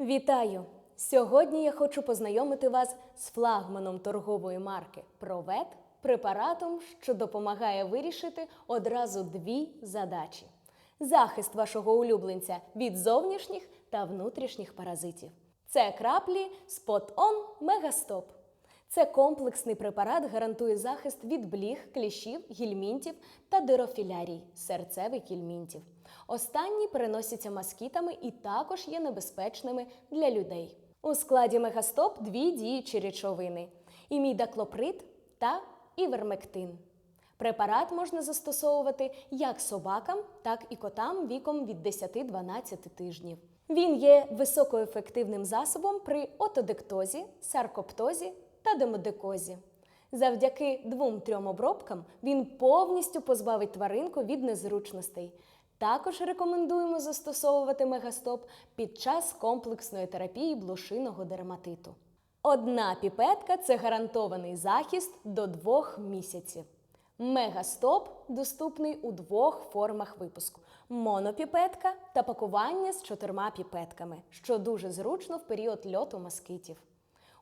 Вітаю! Сьогодні я хочу познайомити вас з флагманом торгової марки Провет препаратом, що допомагає вирішити одразу дві задачі: захист вашого улюбленця від зовнішніх та внутрішніх паразитів. Це краплі Spot On Megastop. Це комплексний препарат гарантує захист від бліг, кліщів, гільмінтів та дирофілярій серцевих гільмінтів. Останні переносяться москітами і також є небезпечними для людей. У складі Мегастоп дві діючі речовини: імідаклоприд та івермектин. Препарат можна застосовувати як собакам, так і котам віком від 10-12 тижнів. Він є високоефективним засобом при отодектозі, саркоптозі та демодекозі. Завдяки двом-трьом обробкам він повністю позбавить тваринку від незручностей. Також рекомендуємо застосовувати мегастоп під час комплексної терапії блошиного дерматиту. Одна піпетка це гарантований захист до двох місяців. Мегастоп доступний у двох формах випуску: монопіпетка та пакування з чотирма піпетками, що дуже зручно в період льоту москитів.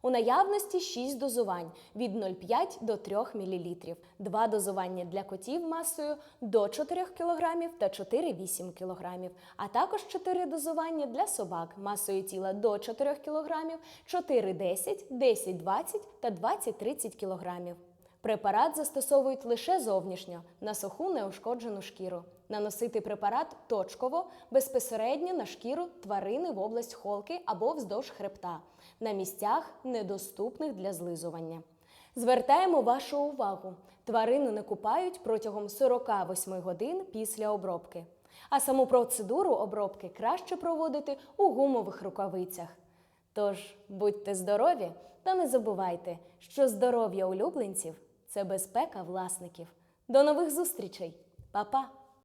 У наявності 6 дозувань від 0,5 до 3 мл, два дозування для котів масою до 4 кг та 4,8 кг, а також 4 дозування для собак масою тіла до 4 кг, 4,10, 10,20 та 20-30 кг. Препарат застосовують лише зовнішньо на суху неушкоджену шкіру. Наносити препарат точково безпосередньо на шкіру тварини в область холки або вздовж хребта на місцях, недоступних для злизування. Звертаємо вашу увагу: тварину не купають протягом 48 годин після обробки. А саму процедуру обробки краще проводити у гумових рукавицях. Тож будьте здорові та не забувайте, що здоров'я улюбленців це безпека власників. До нових зустрічей, Па-па!